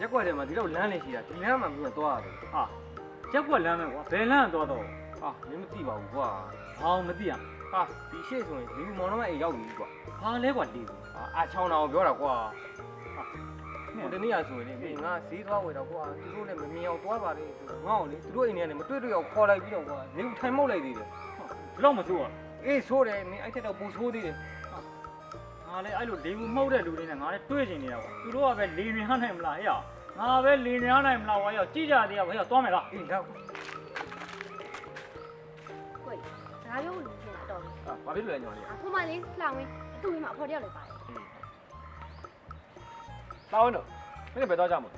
ရက်ကွက်ထဲမှာဒီတော့လမ်းနေရှိတာဒီလမ်းမှာမင်းကသွားရတယ်ဟာရက်ကွက်လမ်းမယ်ကွာဘယ်လမ်းသွားတော့ဟာမင်းမသိပါဘူးကွာဟောင်းမသိရဟာဒီရှေ့ဆိုရင်ဒီမောင်နှမအိမ်ရောက်ပြီကွာဟာလဲကွာလေးဘူးဟာအာချောင်းတော်ပြောတာကွာနဟိုတနေ့ကဆိုရင်လေမင်းငါဈေးသွားဝယ်တော့ကွာသူတို့လည်းမမြင်အောင်သွားပါလေဆိုငါ့ကိုလေသူတို့အိမ်ထဲကနေမတွေ့တွေ့အောင်ခေါ်လိုက်ပြီးတော့ကွာနေဦးထိုင်မောက်လိုက်သေးတယ်ဘလောက်မစိုးอ่ะအေးဆိုးတယ်မင်းအဲ့ထက်တော့ပူဆိုးသေးတယ် ငါလည်းအဲ့လိုလေးဘူးမှုတ်တဲ့လူတွေနဲ့ငါလည်းတွေ့ကျင်နေတာကွာသူတို့ကပဲလေရင်ဟနိုင်မလားဟဲ့ငါပဲလေရင်ဟနိုင်မလားကွာရောက်ကြည့်ကြသေးရကွာရောက်သွားမယ်လားအေးတော့ကိုယ်ဒါရုံးလို့ဖြစ်တာတော့လေဟာဘာဖြစ်လို့လဲညီမလေးအခုမှလေးလှောင်ဝင်းအတူကြီးမှာအဖော်တယောက်လည်းပါတယ်တောင်းတော့မင်းပဲသွားကြမှာ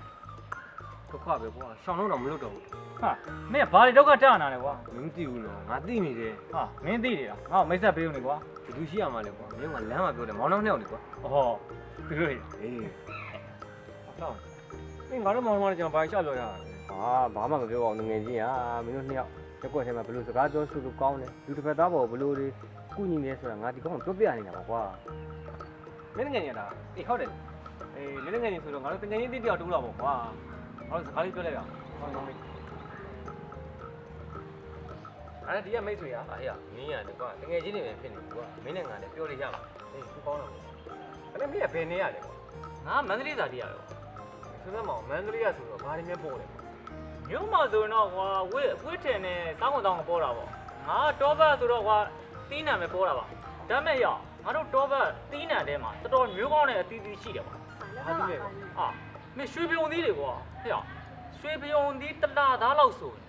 ဒုက္ခပဲကွာရှောင်းလို့တော့မလုပ်တော့ဘူးဟာမင်းကဘာတွေတော့ကတာနာလဲကွာမင်းမသိဘူးနော်ငါသိနေတယ်ဟာမင်းသိနေတာငါ့ကိုမိတ်ဆက်ပေးဦးနေကွာဘယ် သူရှိရမှာလဲကွာမင်းကလမ်းမှာပြောတယ်မောင်နှောင်းနှစ်ယောက်နေကွာဟောသူတို့အေးတော့မင်းငါတို့မောင်နှောင်းနဲ့ကျွန်တော်ဘာရှောက်လို့ရလဲဟာဘာမှမပြောပါဘူးငွေကြီးอ่ะမင်းတို့နှစ်ယောက်ရက်ကွက်ထဲမှာဘယ်လိုစကားပြောဆိုလို့ကောင်းလဲလူတစ်ဖက်သားပေါ်ဘယ်လိုတွေကုညီနေဆိုတာငါဒီကောင်ပြောပြနေတာပါကွာမင်းငယ်ညတာအေးဟုတ်တယ်အေးလေးငယ်ညဆိုတော့ငါတို့တကယ်ချင်းတိတိယောက်တူးလာပေါ့ကွာငါတို့စကားလေးပြောလိုက်ရအောင်ဟောင်းမေး အဲ့ဒီကမိတ်ဆွေอ่ะအေးမင်းရတယ်ကွာတကယ်ချင်းနေပဲဖြစ်နေကွာမင်းနဲ့ငါလည်းပြောလို့ရမှာအေးသူကောင်းတော့အဲ့မင်းကဘယ်နေရလဲကွာငါမန္တလေးသားတရားရောဆိုတော့မောင်မန္တလေးကဆိုတော့ဘာတွေများပို့လဲမြို့မှာဆိုရင်တော့ကွာဝိဝိထင်နဲ့စောင်းကုန်တောင်းပေါ်တာပေါ့ငါတော့ဘတ်ဆိုတော့ကွာတီးနံပဲပေါ်တာပါဒါမဲ့ရငါတို့တော့ဘတ်တီးနံထဲမှာတော်တော်မျိုးကောင်းတဲ့အသီးသီးရှိတယ်ကွာဟာလည်းတော့ပါပါဟာမင်းရွှေပြုံသီးတွေကွာဟဲ့ရွှေပြုံသီးတလားသားလောက်ဆိုရင်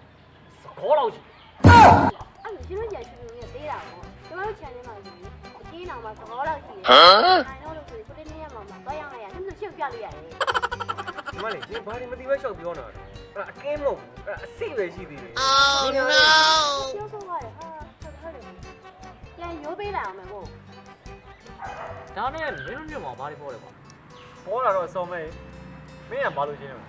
စကောလောက်ရှိ အဲ့လိုရှင်းလို့ကြာရှင်းလို့ရသေးတာပေါ့ကျမတို့ channel မှာဆိုရင်အကြီးနောင်မှာသဘောလောက်ရှိတယ်ဟမ်နိုင်တော့လို့ဆိုရင်ကိုတင်းနေရမှာမှာတော့ရအောင်ရအဲ့လိုရှင်းပြလို့ရတယ်ဒီမလေးဒီဘာတွေမသိပဲရှောက်ပြောနေတာအဲ့အကင်းမဟုတ်ဘူးအဲ့အစိတ်ပဲရှိသေးတယ် Oh no ပြောဆုံးရတယ်ဟာဟုတ်တယ်ဟုတ်တယ်ပြန်ရိုးပေးလိုက်အောင်မယ်မို့ဒါနဲ့မင်းတို့မြို့မှာဘာတွေပေါ်လဲကွာပေါ်လာတော့အစုံမဲ့မင်းကဘာလို့ရှင်းလဲ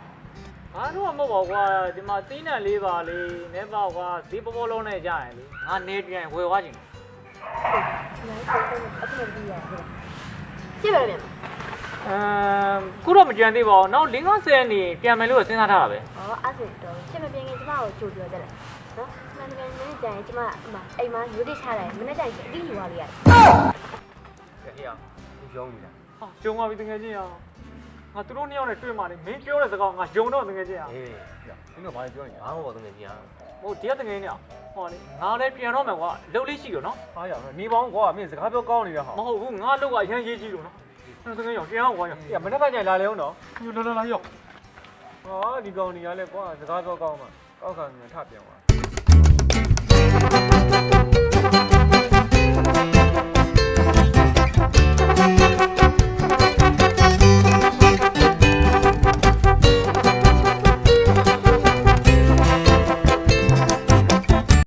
ငါတို့ကမဟုတ်ပါဘူးကွာဒီမှာတီးနံလေးပါလေးနဲပါကွာဈေးပေါ်ပေါ်လုံးနဲ့ကြရင်လေငါနေပြန်ဝယ်သွားခြင်းကြည့်ပါမယ်အမ်ခုတော့မကြံသေးပါဘူးနောက်50နေပြန်မယ်လို့စဉ်းစားထားတာပဲ။အော်အဲ့ဆိုတော့ရှင်းမပြင်းခင်ကျမကိုကြိုပြောတယ်နော်။မှန်တယ်မင်းကြရင်ကျမအမအိမ်မှာရိုးတိချလိုက်မနေ့ကျရင်အတိယူသွားလိုက်ရတယ်အေးအောင်သူရှုံးနေတာဟာဂျုံပါပြီတကယ်ချင်းအောင် ငါသူတို့နှစ်ယောက်နဲ့တွေ့မှနေမင်းပြောတဲ့စကားငါဂျုံတော့တကယ်ချင်းအောင်အေးမင်းတို့ဘာပြောနေဘာမှမဟုတ်ဘူးငယ်ကြီးอ่ะဟိုတရားတကယ်ချင်းအောင်ဟောလေငါလည်းပြန်တော့မယ်ကွာလှုပ်လေးရှိရောနော်အားရနေပေါင်းကွာမင်းစကားပြောကောင်းနေတာဟာမဟုတ်ဘူးငါလှုပ်ကအရန်ရေးကြည့်လို့နော်အဲ့တကယ်ရောပြန်အောင်ကွာရောအေးမနေ့ကကြာလာလေအောင်နော်ညလာလာလာရောဟာဒီကောင်ကြီးကလည်းကွာစကားပြောကောင်းမှာကောက်ခံမြန်ထပြန်သွား